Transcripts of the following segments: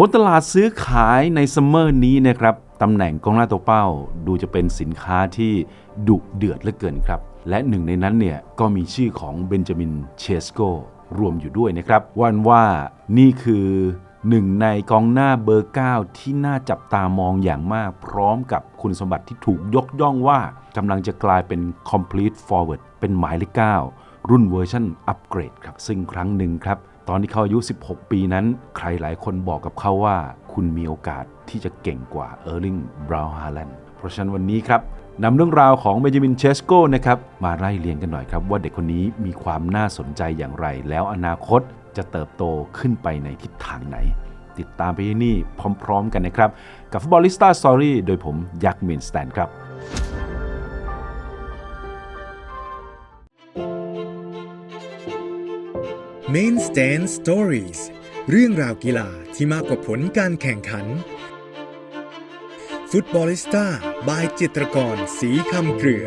บนตลาดซื้อขายในซัมเมอร์นี้นะครับตำแหน่งกองหน้าตัวเป้าดูจะเป็นสินค้าที่ดุเดือดเหลือเกินครับ และหนึ่งในนั้นเนี่ยก็มีชื่อของเบนจามินเชสโกรวมอยู่ด้วยนะครับวันว่านี่คือหนึ่งในกองหน้าเบอร์ 9 ที่น่าจับตามองอย่างมาก พร้อมกับคุณสมบัติที่ถูกยกย่องว่ากำลังจะกลายเป็น complete forward เป็นหมายเลข9รุ่นเวอร์ชันอัปเกรดครับ ซึ่งครั้งหนึ่งครับ ตอนที่เขาอายุ 16 ปีนั้น ใครหลายคนบอกกับเขาว่า คุณมีโอกาสที่จะเก่งกว่าเออร์ลิงบราวน์ฮาแลนด์เพราะฉะนั้นวันนี้ครับนำเรื่องราวของเบนจามินเชสโกนะครับมาไล่เรียงกันหน่อยครับ ว่าเด็กคนนี้มีความน่าสนใจอย่างไร แล้วอนาคตจะเติบโตขึ้นไปในทิศทางไหน ติดตามไปที่นี่พร้อม ๆ กันนะครับ กับฟุตบอลลิสต้าสตอรี่โดยผมยักษ์มินสแตนครับ Main Stand Stories เรื่องราวกีฬาที่มากกว่าผลการแข่งขัน ฟุตบอลิสต้าบายจิตรกรสีคำเกลือ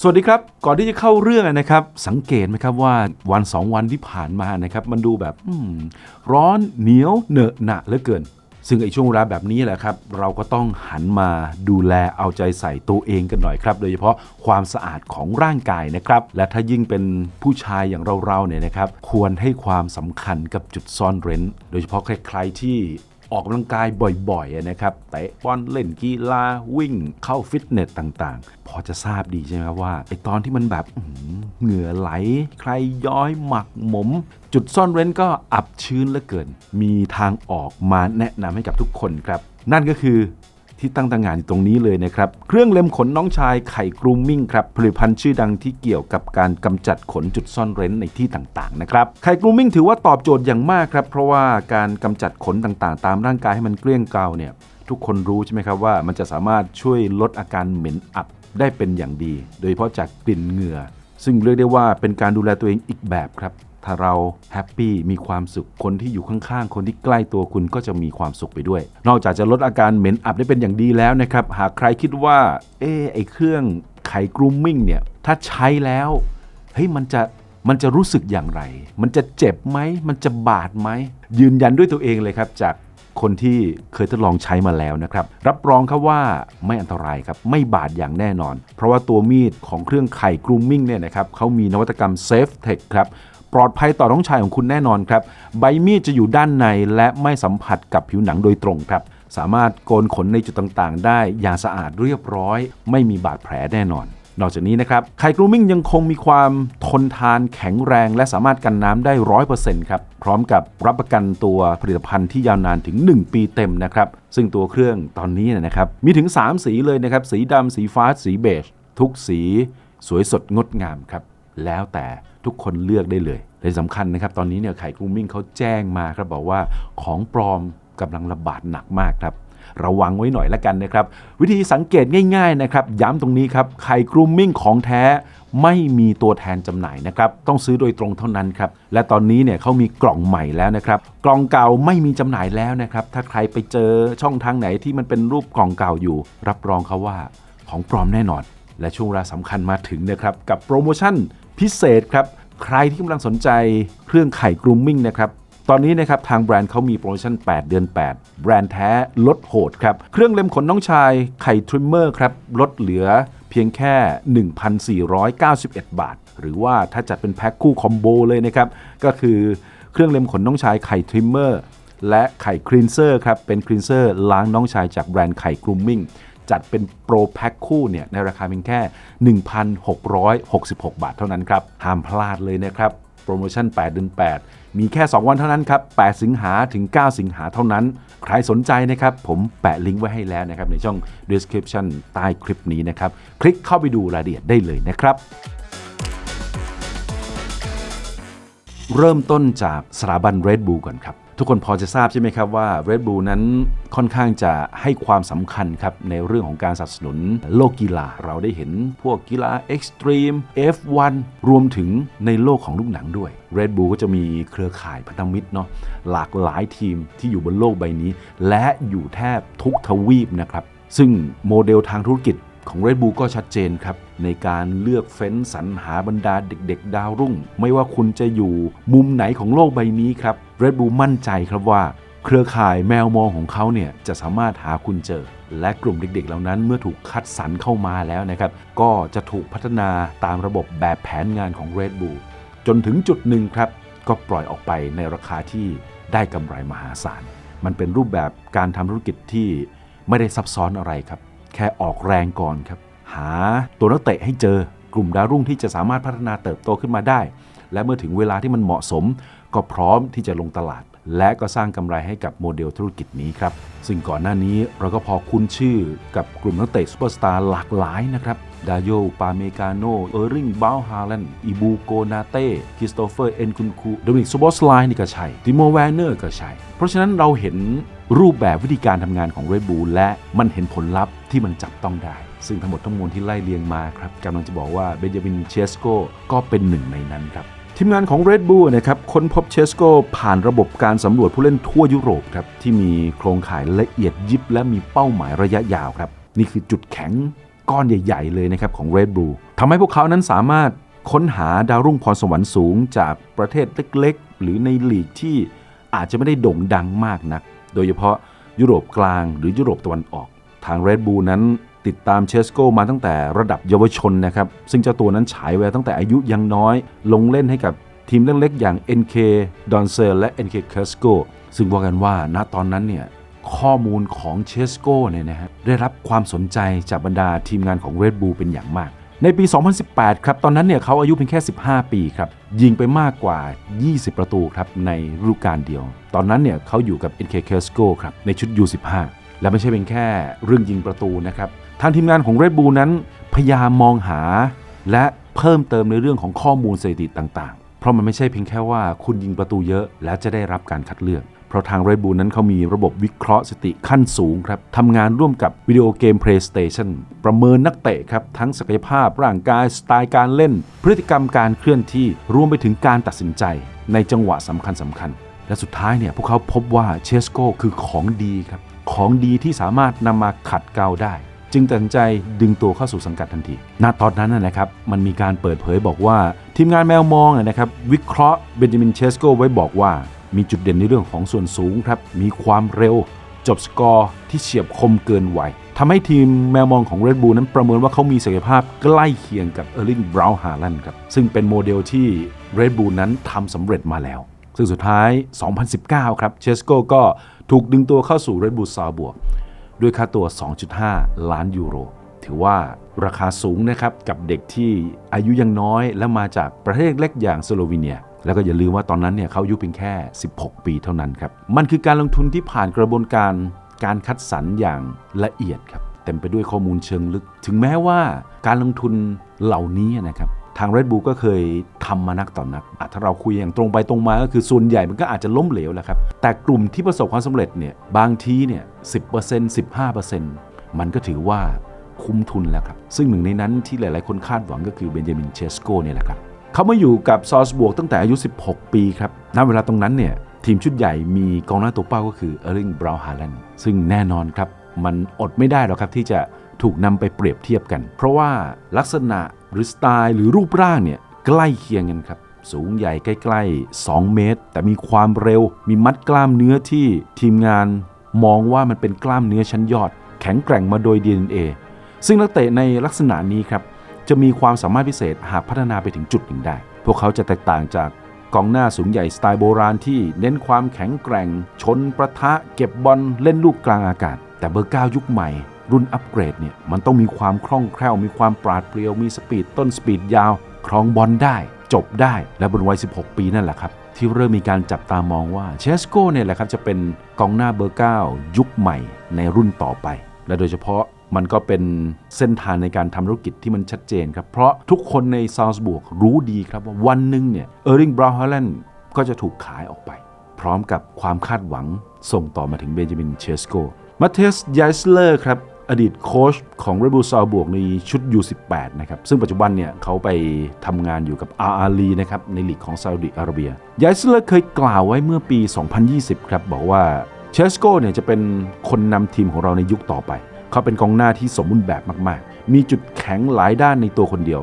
สวัสดีครับ ก่อนที่จะเข้าเรื่องนะครับ สังเกตไหมครับว่าวันสองวันที่ผ่านมานะครับ มันดูแบบอืมร้อนเหนียวเหนอะหนะเหลือเกิน ซึ่งไอ้ช่วงเวลาแบบนี้แหละครับ เราก็ต้องหันมาดูแลเอาใจใส่ตัวเองกันหน่อยครับ โดยเฉพาะความสะอาดของร่างกายนะครับ และถ้ายิ่งเป็นผู้ชายอย่างเราๆเนี่ยนะครับ ควรให้ความสำคัญกับจุดซ่อนเร้น โดยเฉพาะใครๆที่ ออกกำลังกายบ่อยๆนะครับเตะบอลเล่นกีฬาวิ่งเข้าฟิตเนสต่างๆ พอจะทราบดีใช่ไหมครับว่าไอตอนที่มันแบบเหงื่อไหล ใครย้อยหมักหมม จุดซ่อนเร้นก็อับชื้นเหลือเกิน มีทางออกมาแนะนำให้กับทุกคนครับ นั่นก็คือ ที่ตั้งต่างงานอยู่ตรงนี้เลยนะครับ เครื่องเล็มขนน้องชายไข่กรูมมิ่งครับผลิตภัณฑ์ชื่อดังที่เกี่ยวกับการกำจัดขนจุดซ่อนเร้นในที่ต่างๆนะครับไข่กรูมมิ่งถือว่าตอบโจทย์อย่างมากครับเพราะว่าการกำจัดขนต่างๆ ตามร่างกายให้มันเกลี้ยงเกลาเนี่ยทุกคนรู้ใช่ไหมครับว่ามันจะสามารถช่วยลดอาการเหม็นอับได้เป็นอย่างดี โดยเฉพาะจากกลิ่นเหงื่อ ซึ่งเรียกได้ว่าเป็นการดูแลตัวเองอีกแบบครับ ถ้าเราแฮปปี้มีความสุข คนที่อยู่ข้างๆ คนที่ใกล้ตัวคุณก็จะมีความสุขไปด้วย นอกจากจะลดอาการเหม็นอับได้เป็นอย่างดีแล้วนะครับ หากใครคิดว่า เออไอเครื่องไขกรูมมิ่งเนี่ย ถ้าใช้แล้ว เฮ้ยมันจะมันจะรู้สึกอย่างไร มันจะเจ็บไหม มันจะบาดไหม ยืนยันด้วยตัวเองเลยครับ จาก คนที่เคยทดลองใช้มาแล้วนะครับ รับรองครับว่าไม่อันตรายครับไม่บาดอย่างแน่นอน เพราะว่าตัวมีดของเครื่องไข่กรูมมิ่งเนี่ยนะครับเขามีนวัตกรรม Safe Tech ครับปลอดภัยต่อน้องชายของคุณแน่นอนครับ ใบมีดจะอยู่ด้านในและไม่สัมผัสกับผิวหนังโดยตรงครับ สามารถโกนขนในจุดต่างๆ ได้อย่างสะอาดเรียบร้อย ไม่มีบาดแผลแน่นอน นอกจากนี้นะครับไข่กรูมิ่งยังคงมีความทนทานแข็งแรง และสามารถกันน้ำได้ร้อยเปอร์เซ็นต์ครับ พร้อมกับรับประกันตัวผลิตภัณฑ์ที่ยาวนานถึง 1 ปีเต็มนะครับ ซึ่งตัวเครื่องตอนนี้นะครับ มีถึง 3 สีเลยนะครับ สีดำสีฟ้า สีเบจ ทุกสีสวยสดงดงามครับ แล้วแต่ทุกคนเลือกได้เลยและสำคัญนะครับ ตอนนี้เนี่ยไข่กรูมมิ่งเขาแจ้งมาครับบอกว่าของปลอมกำลังระบาดหนักมากครับ ระวังไว้หน่อยละกันนะครับ วิธีสังเกตง่าย ๆนะครับ ย้ำตรงนี้ครับไข่กรูมมิ่งของแท้ไม่มีตัวแทนจำหน่ายนะครับ ต้องซื้อโดยตรงเท่านั้นครับ และตอนนี้เนี่ยเขามีกล่องใหม่แล้วนะครับ กล่องเก่าไม่มีจำหน่ายแล้วนะครับ ถ้าใครไปเจอช่องทางไหนที่มันเป็นรูปกล่องเก่าอยู่ รับรองเขาว่าของปลอมแน่นอน และช่วงเวลาสำคัญมาถึงนะครับ กับโปรโมชั่นพิเศษครับ ใครที่กำลังสนใจเครื่องไข่กรูมมิ่งนะครับ ตอนนี้นะครับทางแบรนด์เขามีโปรโมชั่น 8 เดือน 8 แบรนด์แท้ลดโหดครับ เครื่องเล็มขนน้องชายไข่ทริมเมอร์ครับลดเหลือเพียงแค่ 1,491 บาท หรือว่าถ้าจัดเป็นแพ็คคู่คอมโบเลยนะครับ ก็คือเครื่องเล็มขนน้องชายไข่ทริมเมอร์และไข่คลีนเซอร์ครับ เป็นคลีนเซอร์ล้างน้องชายจากแบรนด์ไข่กรูมมิ่งจัดเป็นโปรแพ็คคู่เนี่ยในราคาเพียงแค่ 1,666 บาทเท่านั้นครับ ห้ามพลาดเลยนะครับ โปรโมชั่น 8 เดือน 8 มีแค่ 2 วันเท่านั้นครับ 8 สิงหาถึง 9 สิงหาเท่านั้น ใครสนใจนะครับ ผมแปะลิงก์ไว้ให้แล้วนะครับ ในช่อง description ใต้คลิปนี้นะครับ คลิกเข้าไปดูรายละเอียดได้เลยนะครับ เริ่มต้นจากสถาบัน Red Bull ก่อนครับ ทุกคนพอจะทราบใช่ไหมครับว่า Red Bull นั้นค่อนข้างจะให้ความสำคัญครับ ในเรื่องของการสนับสนุนโลกกีฬาเราได้เห็นพวกกีฬา Extreme F1 รวมถึงในโลกของลูกหนังด้วย Red Bull ก็จะมีเครือข่ายพันธมิตรเนาะหลากหลายทีมที่อยู่บนโลกใบนี้ และอยู่แทบทุกทวีปนะครับ ซึ่งโมเดลทางธุรกิจของ Red Bull ก็ชัดเจนครับ ในการเลือกเฟ้นสรรหาบรรดาเด็ก ๆ ดาวรุ่ง ไม่ว่าคุณจะอยู่มุมไหนของโลกใบนี้ครับ Red Bull มั่นใจครับว่า เครือข่ายแมวมองของเขาเนี่ยจะสามารถหาคุณเจอ และกลุ่มเด็กๆ เหล่านั้นเมื่อถูกคัดสรรเข้ามาแล้วนะครับ ก็จะถูกพัฒนาตามระบบแบบแผนงานของ Red Bull จนถึงจุดหนึ่งครับ ก็ปล่อยออกไปในราคาที่ได้กำไรมหาศาล มันเป็นรูปแบบการทำธุรกิจที่ไม่ได้ซับซ้อนอะไรครับ แค่ออกแรงก่อนครับ หาตัวนักเตะให้เจอกลุ่มดาวรุ่งที่จะสามารถพัฒนาเติบโตขึ้นมาได้ และเมื่อถึงเวลาที่มันเหมาะสม ก็พร้อมที่จะลงตลาด และก็สร้างกำไรให้กับโมเดลธุรกิจนี้ครับ ซึ่งก่อนหน้านี้เราก็พอคุ้นชื่อกับกลุ่มนักเตะซูเปอร์สตาร์หลากหลายนะครับดาโย ปาเมกาโน เออริงบาลฮาแลนอิบูโกนาเต้ คริสโตเฟอร์ เอ็นคุนคูโดมินิกซูบอสไลน์นี่ก็ใช่ติโมแวนเนอร์ก็ใช่ เพราะฉะนั้นเราเห็นรูปแบบวิธีการทำงานของเรดบูลและมันเห็นผลลัพธ์ที่มันจับต้องได้ ซึ่งทั้งหมดทั้งมวลที่ไล่เลียงมาครับกำลังจะบอกว่าเบนจามินเชสโกก็เป็นหนึ่งในนั้นครับ ทีมงานของ Red Bull นะครับค้นพบเชสโกผ่านระบบการสำรวจผู้เล่นทั่วยุโรปครับที่มีโครงข่ายละเอียดยิบและมีเป้าหมายระยะยาวครับ นี่คือจุดแข็งก้อนใหญ่ ๆ เลยนะครับของ Red Bull ทำให้พวกเขานั้นสามารถค้นหาดาวรุ่งพรสวรรค์สูงจากประเทศเล็กๆ หรือในลีกที่อาจจะไม่ได้โด่งดังมากนัก โดยเฉพาะยุโรปกลางหรือยุโรปตะวันออก ทาง Red Bull นั้น ติดตามเชสโกมาตั้งแต่ระดับเยาวชนนะครับ ซึ่งเจ้าตัวนั้นฉายแววตั้งแต่อายุยังน้อย ลงเล่นให้กับทีมเล็กๆอย่าง NK d o n c e r และ NK k e r s k o ซึ่งว่ากันว่าณตอนนั้นเนี่ยข้อมูลของเชสโกเนี่ยนะฮะได้รับความสนใจจากบรรดาทีมงานของ Red Bull เป็นอย่างมาก ในปี 2018 ครับ ตอนนั้นเนี่ยเขาอายุเพียงแค่ 15 ปีครับ ยิงไปมากกว่า 20 ประตูครับในฤดูกาลเดียว ตอนนั้นเนี่ยเขาอยู่กับ NK k e r s k o ครับในชุด U15 และไม่ใช่เป็นแค่เรื่องยิงประตูนะครับ ทางทีมงานของ Red Bull นั้น พยายามมองหา และเพิ่มเติมในเรื่องของข้อมูลสถิติต่างๆ เพราะมันไม่ใช่เพียงแค่ว่าคุณยิงประตูเยอะแล้วจะได้รับการคัดเลือก เพราะทาง Red Bull นั้นเขามีระบบวิเคราะห์สติขั้นสูงครับทำงานร่วมกับวิดีโอเกม PlayStation ประเมินนักเตะครับ ทั้งศักยภาพร่างกายสไตล์การเล่น พฤติกรรมการเคลื่อนที่รวมไปถึงการตัดสินใจ ในจังหวะสำคัญสำคัญและสุดท้ายเนี่ยพวกเขาพบว่าเชสโกคือของดีครับของดีที่สามารถนำมาขัดเกลาได้ จึงตัดสินใจดึงตัวเข้าสู่สังกัดทันทีณตอนนั้นนะครับมันมีการเปิดเผยบอกว่า ทีมงานแมวมองนะครับวิเคราะห์เบนจามินเชสโกไว้บอกว่า มีจุดเด่นในเรื่องของส่วนสูงครับมีความเร็ว จบสกอร์ที่เฉียบคมเกินวัยทำให้ทีมแมวมองของ Red Bull นั้นประเมินว่าเขามีศักยภาพใกล้เคียงกับเออร์ลิงบราวน์ฮาแลนครับซึ่งเป็นโมเดลที่ Red Bull นั้นทำสำเร็จมาแล้ว ซึ่งสุดท้าย 2019 ครับเชสโกก็ถูกดึงตัวเข้าสู่ Red Bull ซาบวก ด้วยค่าตัว 2.5 ล้านยูโร ถือว่าราคาสูงนะครับกับเด็กที่อายุยังน้อย และมาจากประเทศเล็กอย่างสโลวีเนีย แล้วก็อย่าลืมว่าตอนนั้นเนี่ยเขาอายุเพียงแค่ 16 ปีเท่านั้นครับ มันคือการลงทุนที่ผ่านกระบวนการการคัดสรรอย่างละเอียดครับเต็มไปด้วยข้อมูลเชิงลึก ถึงแม้ว่าการลงทุนเหล่านี้นะครับ ทาง Red Bull ก็เคยทำมานักต่อนนักถ้าเราคุยอย่างตรงไปตรงมาก็คือส่วนใหญ่มันก็อาจจะล้มเหลวแหละครับ แต่กลุ่มที่ประสบความสำเร็จเนี่ยบางทีเนี่ย10% 15%มันก็ถือว่าคุ้มทุนแล้วครับ ซึ่งหนึ่งในนั้นที่หลาย ๆ คนคาดหวังก็คือเบนจามินเชสโกเนี่ยแหละครับเขามาอยู่กับซอสบวกตั้งแต่อายุ 16 ปีครับณเวลาตรงนั้นเนี่ยทีมชุดใหญ่มีกองหน้าตัวเป้าก็คือเออร์ลิงบราวน์ฮาแลนด์ซึ่งแน่นอนครับมันอดไม่ได้หรอกครับที่จะถูกนำไปเปรียบเทียบกัน เพราะว่าลักษณะ หรือสไตล์หรือรูปร่างเนี่ยใกล้เคียงกันครับ สูงใหญ่ใกล้ ๆ 2 เมตร แต่มีความเร็ว มีมัดกล้ามเนื้อที่ทีมงานมองว่ามันเป็นกล้ามเนื้อชั้นยอด แข็งแกร่งมาโดย DNA ซึ่งนักเตะในลักษณะนี้ครับจะมีความสามารถพิเศษหากพัฒนาไปถึงจุดหนึ่งได้ พวกเขาจะแตกต่างจากกองหน้าสูงใหญ่สไตล์โบราณที่เน้นความแข็งแกร่ง ชนประทะ เก็บบอลเล่นลูกกลางอากาศ แต่เบอร์9ยุคใหม่ รุ่นอัปเกรดเนี่ยมันต้องมีความคล่องแคล่ว มีความปราดเปรียว มีสปีดต้นสปีดยาว ครองบอลได้ จบได้ และบนวัย 16 ปีนั่นแหละครับ ที่เริ่มมีการจับตามองว่าเชสโก้เนี่ยแหละครับจะเป็นกองหน้าเบอร์ 9 ยุคใหม่ในรุ่นต่อไป และโดยเฉพาะมันก็เป็นเส้นทางในการทำธุรกิจที่มันชัดเจนครับ เพราะทุกคนในซาวส์บวกรู้ดีครับว่าวันหนึ่งเนี่ยเออร์ลิงบราวน์ฮาแลนด์ก็จะถูกขายออกไป พร้อมกับความคาดหวังส่งต่อมาถึงเบนจามินเชสโกมาเทสย i สเลอร์ครับ อดีตโค้ชของ Red Bull ซาวบวกในชุด U18 นะครับ ซึ่งปัจจุบันเนี่ยเขาไปทำงานอยู่กับอาอาลีนะครับ ในลีกของซาอุดิอาระเบียย i สเลอร์เคยกล่าวไว้เมื่อปี 2020 ครับ บอกว่าเชสโกเนี่ยจะเป็นคนนำทีมของเราในยุคต่อไป เขาเป็นกองหน้าที่สมบูรณ์แบบมาก ๆ มีจุดแข็งหลายด้านในตัวคนเดียว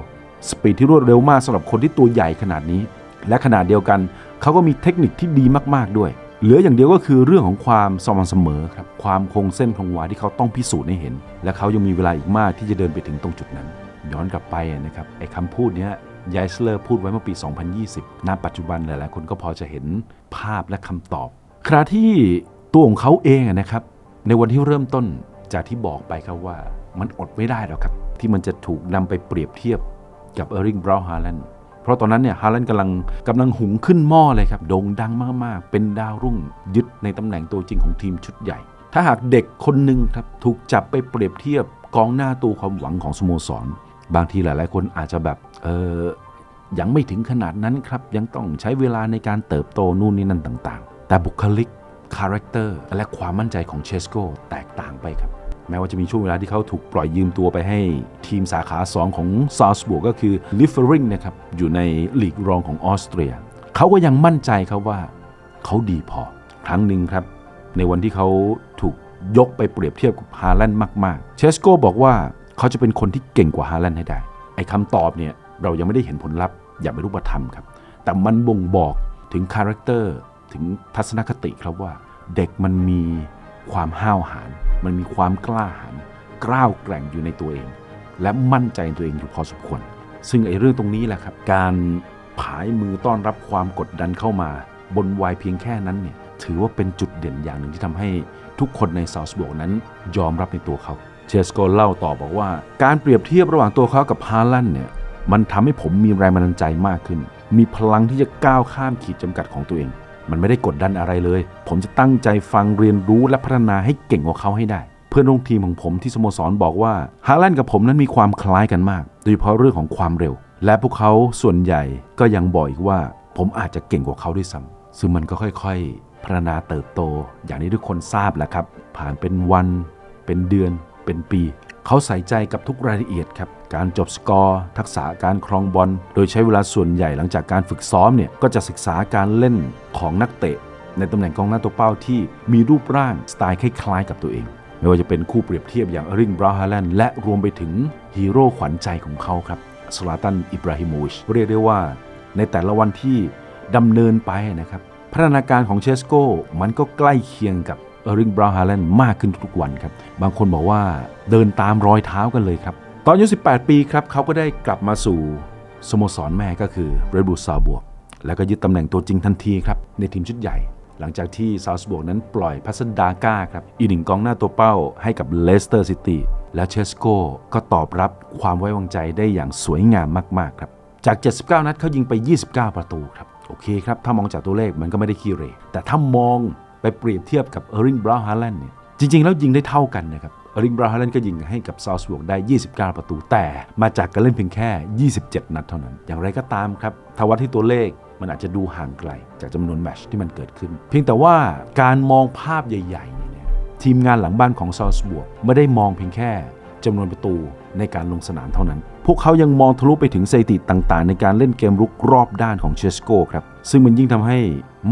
สปีดที่รวดเร็วมากสำหรับคนที่ตัวใหญ่ขนาดนี้ และขนาดเดียวกัน เขาก็มีเทคนิคที่ดีมาก ๆ ด้วย เหลืออย่างเดียวก็คือเรื่องของความสม่ำเสมอครับความคงเส้นคงวาที่เขาต้องพิสูจน์ให้เห็น และเขายังมีเวลาอีกมากที่จะเดินไปถึงตรงจุดนั้น ย้อนกลับไปนะครับไอ้คำพูดเนี้ยยายสเลอร์พูดไว้เมื่อปี 2020 ณ ปัจจุบันหลายๆคนก็พอจะเห็นภาพและคำตอบขณะที่ตัวของเขาเองนะครับ ในวันที่เริ่มต้นจากที่บอกไปครับว่ามันอดไม่ได้หรอกครับ ที่มันจะถูกนำไปเปรียบเทียบกับเออริงบราวน์ฮาแลนด์ เพราะตอนนั้นเนี่ยฮาแลนด์กำลังกำลังหุงขึ้นหม้อเลยครับโด่งดังมากๆ เป็นดาวรุ่งยึดในตำแหน่งตัวจริงของทีมชุดใหญ่ ถ้าหากเด็กคนหนึ่งครับถูกจับไปเปรียบเทียบกองหน้าตัวความหวังของสโมสร บางทีหลาย ๆ คนอาจจะแบบเออยังไม่ถึงขนาดนั้นครับ ยังต้องใช้เวลาในการเติบโตนู่นนี่นั่นต่าง ๆ แต่บุคลิกคาแรคเตอร์และความมั่นใจของเชสโกแตกต่างไปครับ แม้ว่าจะมีช่วงเวลาที่เขาถูกปล่อยยืมตัวไปให้ทีมสาขา 2 ของซา l สบ r กก็คือลิฟเฟอริงนะครับอยู่ในลีกรองของออสเตรีย เขาก็ยังมั่นใจครับว่าเขาดีพอ ครั้งหนึ่งครับ ในวันที่เขาถูกยกไปเปรียบเทียบกับฮาแลนด์มาก ๆ เชสโกบอกว่าเขาจะเป็นคนที่เก่งกว่าฮาแลนด์ให้ได้ ไอ้คำตอบเนี่ยเรายังไม่ได้เห็นผลลัพธ์อย่างเป็นรูปธรรมครับ แต่มันบ่งบอกถึงคาแรคเตอร์ถึงทัศนคติครับว่า เด็กมันมีความห้าวหาญ มันมีความกล้าหาญกล้าวแกร่งอยู่ในตัวเอง และมั่นใจในตัวเองอยู่พอสมควร ซึ่งไอ้เรื่องตรงนี้แหละครับ การผายมือต้อนรับความกดดันเข้ามา บนวัยเพียงแค่นั้นเนี่ยถือว่าเป็นจุดเด่นอย่างหนึ่งที่ทำให้ทุกคนในซาวส์บวกนั้นยอมรับในตัวเขา เชสโกเล่าต่อบอกว่า การเปรียบเทียบระหว่างตัวเขากับฮาลันเนี่ยมันทำให้ผมมีแรงบันดาลใจมากขึ้น มีพลังที่จะก้าวข้ามขีดจำกัดของตัวเอง มันไม่ได้กดดันอะไรเลย ผมจะตั้งใจฟังเรียนรู้และพัฒนาให้เก่งกว่าเขาให้ได้ เพื่อนร่วมทีมของผมที่สโมสรบอกว่าฮาแลนด์กับผมนั้นมีความคล้ายกันมาก โดยเฉพาะเรื่องของความเร็ว และพวกเขาส่วนใหญ่ก็ยังบอกอีกว่า ผมอาจจะเก่งกว่าเขาด้วยซ้ำซึ่งมันก็ค่อยๆพัฒนาเติบโต อย่างที่ทุกคนทราบแหละครับ ผ่านเป็นวัน เป็นเดือน เป็นปี เขาใส่ใจกับทุกรายละเอียดครับ การจบสกอร์ ทักษะการครองบอล โดยใช้เวลาส่วนใหญ่หลังจากการฝึกซ้อมเนี่ย ก็จะศึกษาการเล่นของนักเตะ ในตำแหน่งกองหน้าตัวเป้าที่มีรูปร่างสไตล์คล้ายๆ กับตัวเอง ไม่ว่าจะเป็นคู่เปรียบเทียบอย่างริงบราฮาแลนด์และรวมไปถึงฮีโร่ขวัญใจของเขาครับสลาตันอิบราฮิโมวิชเรียกได้ว่า ในแต่ละวันที่ดำเนินไปนะครับพัฒนาการของเชสโก้มันก็ใกล้เคียงกับ เออริงบราวน์ฮาแลนด์มากขึ้นทุกๆวันครับ บางคนบอกว่าเดินตามรอยเท้ากันเลยครับ ตอนอายุ 18 ปีครับเขาก็ได้กลับมาสู่สโมสรแม่ก็คือเรดบูลซาวบวก แล้วก็ยึดตำแหน่งตัวจริงทันทีครับ ในทีมชุดใหญ่ หลังจากที่ซาวส์บวกนั้นปล่อยพัสดาก้าครับอีกหนึ่งกองหน้าตัวเป้าให้กับเลสเตอร์ซิตี้และเชสโกก็ตอบรับความไว้วางใจได้อย่างสวยงามมากๆครับจาก 79 นัดเขายิงไป 29 ประตูครับ โอเคครับ ถ้ามองจากตัวเลขมันก็ไม่ได้ขี้เรแต่ถ้ามอง ไปเปรียบเทียบกับเออริงบราวฮาแลนด์เนี่ยจริง ๆ แล้วยิงได้เท่ากันนะครับเออริงบราวฮาแลนด์ก็ยิงให้กับซาวส์บวกได้ 29 ประตูแต่มาจากการเล่นเพียงแค่ 27 นัดเท่านั้น อย่างไรก็ตามครับทวัดที่ตัวเลขมันอาจจะดูห่างไกล จากจำนวนแมชที่มันเกิดขึ้น เพียงแต่ว่าการมองภาพใหญ่ๆเนี่ยทีมงานหลังบ้านของซาวส์บวกไม่ได้มองเพียงแค่จำนวนประตูในการลงสนามเท่านั้น พวกเขายังมองทะลุไปถึงสถิติต่างๆ ในการเล่นเกมรุกรอบด้านของเชสโกครับ ซึ่งมันยิ่งทำให้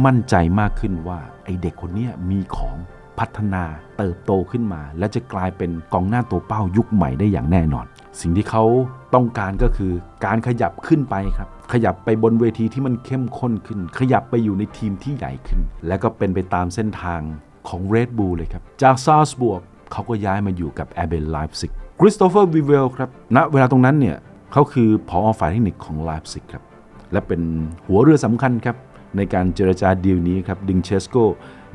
มั่นใจมากขึ้นว่า ไอเด็กคนนี้มีของพัฒนาเติบโตขึ้นมา และจะกลายเป็นกองหน้าตัวเป้ายุคใหม่ได้อย่างแน่นอน สิ่งที่เขาต้องการก็คือการขยับขึ้นไปครับ ขยับไปบนเวทีที่มันเข้มข้นขึ้น ขยับไปอยู่ในทีมที่ใหญ่ขึ้น และก็เป็นไปตามเส้นทางของ Red Bull เลยครับ จากซาลสบวกเขาก็ย้ายมาอยู่กับแอเบนไลฟ์ซิกคริสโตเฟอร์วิเวลครับณเวลาตรงนั้นเนี่ยเขาคือผอฝ่ายเทคนิคของไลฟ์ซิกครับ และเป็นหัวเรือสำคัญครับ ในการเจรจาดีลนี้ครับดึงเชสโก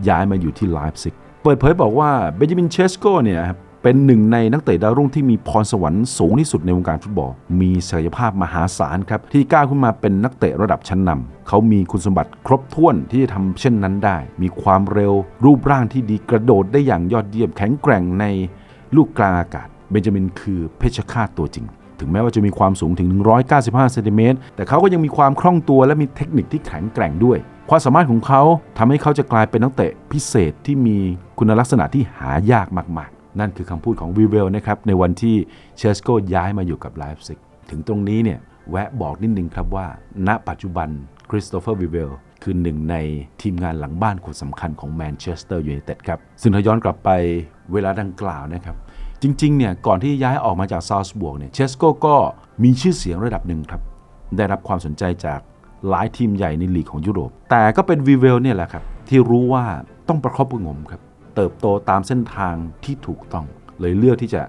ย้ายมาอยู่ที่ไลฟ์ซิกเปิดเผยบอกว่าเบนจามินเชสโกเนี่ยเป็นหนึ่งในนักเตะดาวรุ่งที่มีพรสวรรค์สูงที่สุดในวงการฟุตบอล มีศักยภาพมหาศาลครับ ที่ก้าวขึ้นมาเป็นนักเตะระดับชั้นนำเขามีคุณสมบัติครบถ้วนที่จะทำเช่นนั้นได้ มีความเร็วรูปร่างที่ดีกระโดดได้อย่างยอดเยี่ยมแข็งแกร่งในลูกกลางอากาศ เบนจามินคือเพชฌฆาตตัวจริง ถึงแม้ว่าจะมีความสูงถึง 195เซนติเมตรแต่เขาก็ยังมีความคล่องตัวและมีเทคนิคที่แข็งแกร่งด้วยความสามารถของเขาทำให้เขาจะกลายเป็นนักเตะพิเศษที่มีคุณลักษณะที่หายากมาก ๆ นั่นคือคำพูดของวีเวลนะครับ ในวันที่เชสโกย้ายมาอยู่กับไลฟ์ซิกถึงตรงนี้เนี่ย แวะบอกนิดนึงครับว่า ณปัจจุบันคริสโตเฟอร์วีเวลคือหนึ่งในทีมงานหลังบ้านคนสำคัญของแมนเชสเตอร์ยูไนเต็ดครับ ซึ่งถ้าย้อนกลับไปเวลาดังกล่าวนะครับ จริงๆเนี่ยก่อนที่ย้ายออกมาจากซาวส์บวกเนี่ยเชสโกก็มีชื่อเสียงระดับหนึ่งครับ ได้รับความสนใจจากหลายทีมใหญ่ในลีกของยุโรป แต่ก็เป็นวีเวลเนี่ยแหละครับ ที่รู้ว่าต้องประคบประงมครับ เติบโตตามเส้นทางที่ถูกต้อง เลยเลือกที่จะ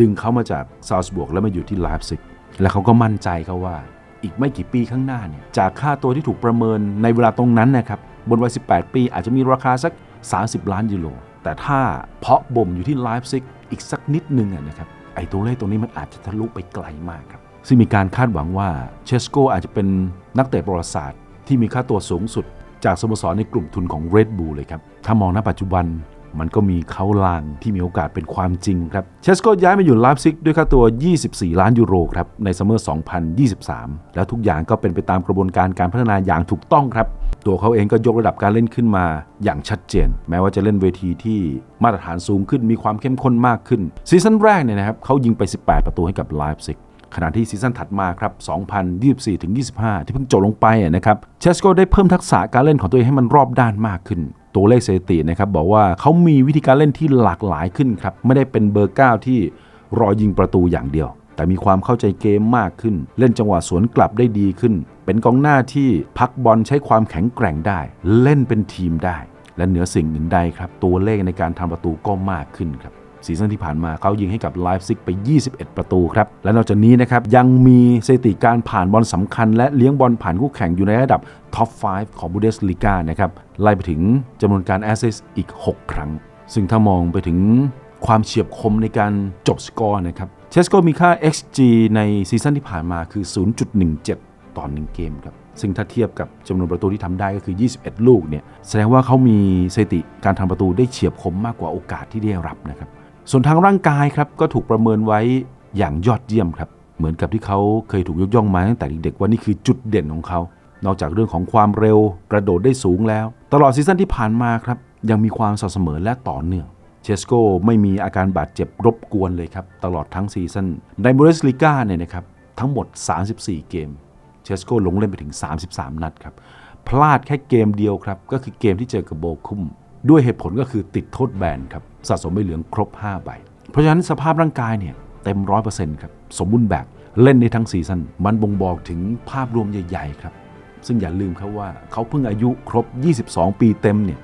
ดึงเขามาจากซาวส์บวกแล้วมาอยู่ที่ไลฟ์ซิกและเขาก็มั่นใจเขาว่าอีกไม่กี่ปีข้างหน้าเนี่ยจากค่าตัวที่ถูกประเมินในเวลาตรงนั้นนะครับบนวัย 18 ปีอาจจะมีราคาสัก 30 ล้านยูโรแต่ถ้าเพาะบ่มอยู่ที่ไลฟ์ซิก อีกสักนิดนึงนะครับไอ้ตัวเลขตรงนี้มันอาจจะทะลุไปไกลมากครับ ซึ่งมีการคาดหวังว่าเชสโกอาจจะเป็นนักเตะประวัติศาสตร์ ที่มีค่าตัวสูงสุด จากสโมสรในกลุ่มทุนของ Red Bull เลยครับ ถ้ามองณปัจจุบันมันก็มีเขาลางที่มีโอกาสเป็นความจริงครับ เชสโกย้ายมาอยู่ไลฟ์ซิกด้วยค่าตัว 24 ล้านยูโรครับในซัมเมอร์ 2023 แล้วทุกอย่างก็เป็นไปตามกระบวนการการพัฒนาอย่างถูกต้องครับ ตัวเขาเองก็ยกระดับการเล่นขึ้นมาอย่างชัดเจน แม้ว่าจะเล่นเวทีที่มาตรฐานสูงขึ้นมีความเข้มข้นมากขึ้น ซีซั่นแรกเนี่ยนะครับเขายิงไป 18 ประตูให้กับไลฟ์ซิกขณะที่ซีซั่นถัดมาครับ 2024-25 ที่เพิ่งจบลงไปนะครับเชสโกได้เพิ่มทักษะการเล่นของตัวเองให้มันรอบด้านมากขึ้น ตัวเลขสถิตินะครับบอกว่าเขามีวิธีการเล่นที่หลากหลายขึ้นครับ ไม่ได้เป็นเบอร์ 9 ที่รอยิงประตูอย่างเดียว แต่มีความเข้าใจเกมมากขึ้น เล่นจังหวะสวนกลับได้ดีขึ้น เป็นกองหน้าที่พักบอลใช้ความแข็งแกร่งได้ เล่นเป็นทีมได้ และเหนือสิ่งอื่นใดครับ ตัวเลขในการทำประตูก็มากขึ้นครับซีซั่นที่ผ่านมาเขายิงให้กับไลฟ์ซิกไป 21 ประตูครับ และนอกจากนี้นะครับ ยังมีสถิติการผ่านบอลสำคัญ และเลี้ยงบอลผ่านคู่แข่งอยู่ในระดับท็อป 5 ของบูเดสลีกานะครับ ไล่ไปถึงจำนวนการแอสซิสต์อีก 6 ครั้ง ซึ่งถ้ามองไปถึงความเฉียบคมในการจบสกอร์นะครับ ชสโกมีค่า XG ในซีซั่นที่ผ่านมาคือ 0.17 ต่อ 1 เกมครับ ซึ่งถ้าเทียบกับจำนวนประตูที่ทำได้ก็คือ 21 ลูกเนี่ย แสดงว่าเขามีสถิติการทำประตูได้เฉียบคมมากกว่าโอกาสที่ได้รับนะครับ ส่วนทางร่างกายครับก็ถูกประเมินไว้อย่างยอดเยี่ยมครับ เหมือนกับที่เขาเคยถูกยกย่องมาตั้งแต่เด็กๆว่านี่คือจุดเด่นของเขา นอกจากเรื่องของความเร็วกระโดดได้สูงแล้ว ตลอดซีซั่นที่ผ่านมาครับยังมีความสม่ำเสมอและต่อเนื่อง เชสโกไม่มีอาการบาดเจ็บรบกวนเลยครับตลอดทั้งซีซั่นในบูเดสลีกาเนี่ยนะครับทั้งหมด 34 เกม เชสโกลงเล่นไปถึง 33 นัดครับพลาดแค่เกมเดียวครับก็คือเกมที่เจอกับโบคุม ด้วยเหตุผลก็คือติดโทษแบนครับสะสมใบเหลืองครบ 5 ใบ เพราะฉะนั้นสภาพร่างกายเนี่ยเต็ม 100%ครับสมบูรณ์แบบเล่นในทั้งซีซั่นมันบ่งบอกถึงภาพรวมใหญ่ ๆ ครับ ซึ่งอย่าลืมครับว่าเขาเพิ่งอายุครบ 22 ปีเต็มเนี่ย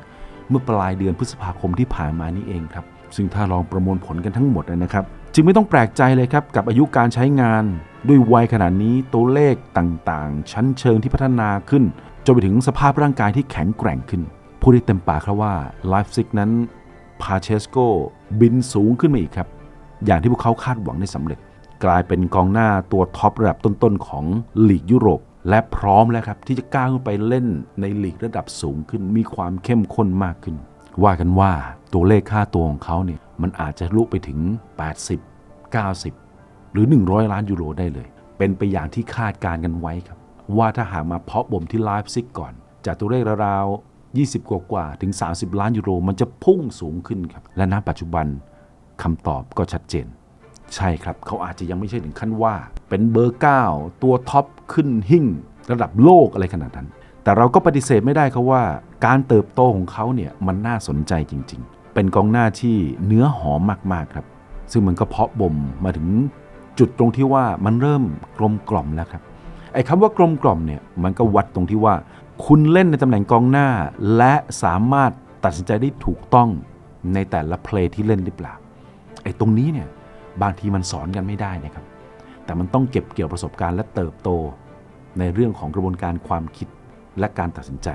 เมื่อปลายเดือนพฤษภาคมที่ผ่านมานี่เองครับ ซึ่งถ้าลองประมวลผลกันทั้งหมดนะครับ จึงไม่ต้องแปลกใจเลยครับกับอายุการใช้งาน ด้วยวัยขนาดนี้ตัวเลขต่างๆ ชั้นเชิงที่พัฒนาขึ้นจนไปถึงสภาพร่างกายที่แข็งแกร่งขึ้นพูดได้เต็มปากครับว่าไลฟ์ซิกนั้นพาเชสโกบินสูงขึ้นมาอีกครับ อย่างที่พวกเขาคาดหวังได้สำเร็จ กลายเป็นกองหน้าตัวท็อประดับต้นๆของลีกยุโรป และพร้อมแล้วครับที่จะก้าวขึ้นไปเล่นในลีกระดับสูงขึ้น มีความเข้มข้นมากขึ้น ว่ากันว่าตัวเลขค่าตัวของเขาเนี่ยมันอาจจะลุไปถึง 80 90 หรือ 100 ล้านยูโรได้เลย เป็นไปอย่างที่คาดการณ์กันไว้ครับ ว่าถ้าหากมาเพาะบ่มที่ไลฟ์ซิกก่อน จากตัวเลขราวๆ20 กว่าๆถึง 30 ล้านยูโร มันจะพุ่งสูงขึ้นครับ และณปัจจุบันคำตอบก็ชัดเจน ใช่ครับ เขาอาจจะยังไม่ใช่ถึงขั้นว่า เป็นเบอร์ 9 ตัวท็อปขึ้นหิ่งระดับโลกอะไรขนาดนั้น แต่เราก็ปฏิเสธไม่ได้ครับว่า การเติบโตของเขาเนี่ยมันน่าสนใจจริง ๆ เป็นกองหน้าที่เนื้อหอมมากๆครับ ซึ่งมันก็เพาะบ่มมาถึงจุดตรงที่ว่ามันเริ่มกลมกล่อมแล้วครับไอ้คำว่ากลมกล่อมเนี่ยมันก็วัดตรงที่ว่า คุณเล่นในตำแหน่งกองหน้า และสามารถตัดสินใจได้ถูกต้องในแต่ละเพลย์ที่เล่นหรือเปล่าไอ้ตรงนี้เนี่ย บางทีมันสอนกันไม่ได้นะครับ แต่มันต้องเก็บเกี่ยวประสบการณ์และเติบโต ในเรื่องของกระบวนการความคิดและการตัดสินใจ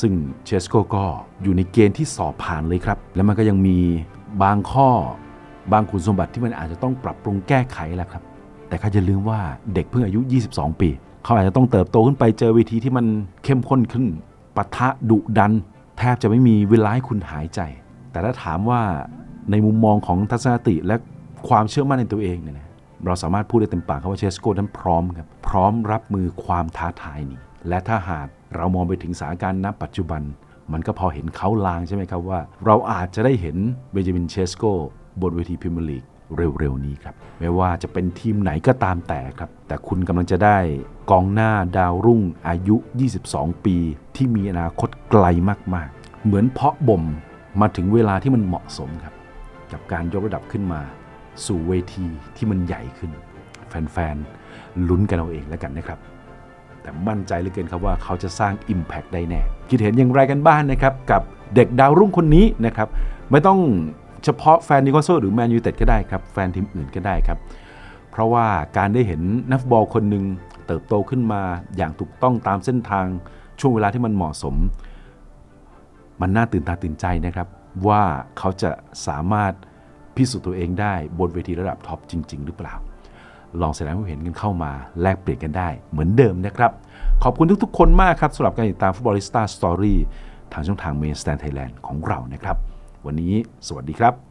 ซึ่งเชสโกก็อยู่ในเกณฑ์ที่สอบผ่านเลยครับ และมันก็ยังมีบางข้อบางคุณสมบัติที่มันอาจจะต้องปรับปรุงแก้ไขแหละครับ แต่ข้าจะลืมว่าเด็กเพิ่งอายุ 22 ปี เขาอาจจะต้องเติบโตขึ้นไปเจอเวทีที่มันเข้มข้นขึ้นปะทะดุดัน แทบจะไม่มีเวลาให้คุณหายใจ แต่ถ้าถามว่าในมุมมองของทัศนคติและ ความเชื่อมั่นในตัวเองเนี่ยนะเราสามารถพูดได้เต็มปากครับว่าเชสโก้นั้นพร้อมครับพร้อมรับมือความท้าทายนี้ และถ้าหากเรามองไปถึงสถานการณ์ณปัจจุบัน มันก็พอเห็นเขาลางใช่ไหมครับว่า เราอาจจะได้เห็นเบนจามินเชสโก้บนเวทีพรีเมียร์ลีกเร็วๆนี้ครับไม่ว่าจะเป็นทีมไหนก็ตามแต่ครับ แต่คุณกำลังจะได้กองหน้าดาวรุ่งอายุ 22 ปี ที่มีอนาคตไกลมากๆ เหมือนเพาะบ่มมาถึงเวลาที่มันเหมาะสมครับ กับการยกระดับขึ้นมา สู่เวทีที่มันใหญ่ขึ้น แฟนๆลุ้นกันเอาเองแล้วกันนะครับ แต่มั่นใจเหลือเกินครับว่าเขาจะสร้าง Impact ได้แน่ คิดเห็นอย่างไรกันบ้างนะครับ กับเด็กดาวรุ่งคนนี้นะครับ ไม่ต้องเฉพาะแฟนนิโคลโซหรือแมนยูเต็ดก็ได้ครับ แฟนทีมอื่นก็ได้ครับ เพราะว่าการได้เห็นนักบอลคนหนึ่งเติบโตขึ้นมาอย่างถูกต้องตามเส้นทางช่วงเวลาที่มันเหมาะสม มันน่าตื่นตาตื่นใจนะครับ ว่าเขาจะสามารถ พิสูจน์ตัวเองได้บนเวทีระดับท็อปจริง ๆ หรือเปล่า ลองแสดงความเห็นกันเข้ามาแลกเปลี่ยนกันได้เหมือนเดิมนะครับ ขอบคุณทุกๆ คนมากครับสำหรับการติดตามฟุตบอลิสต้าสตอรี่ทางช่องทางเมนสแตนไทยแลนด์ของเรานะครับ วันนี้สวัสดีครับ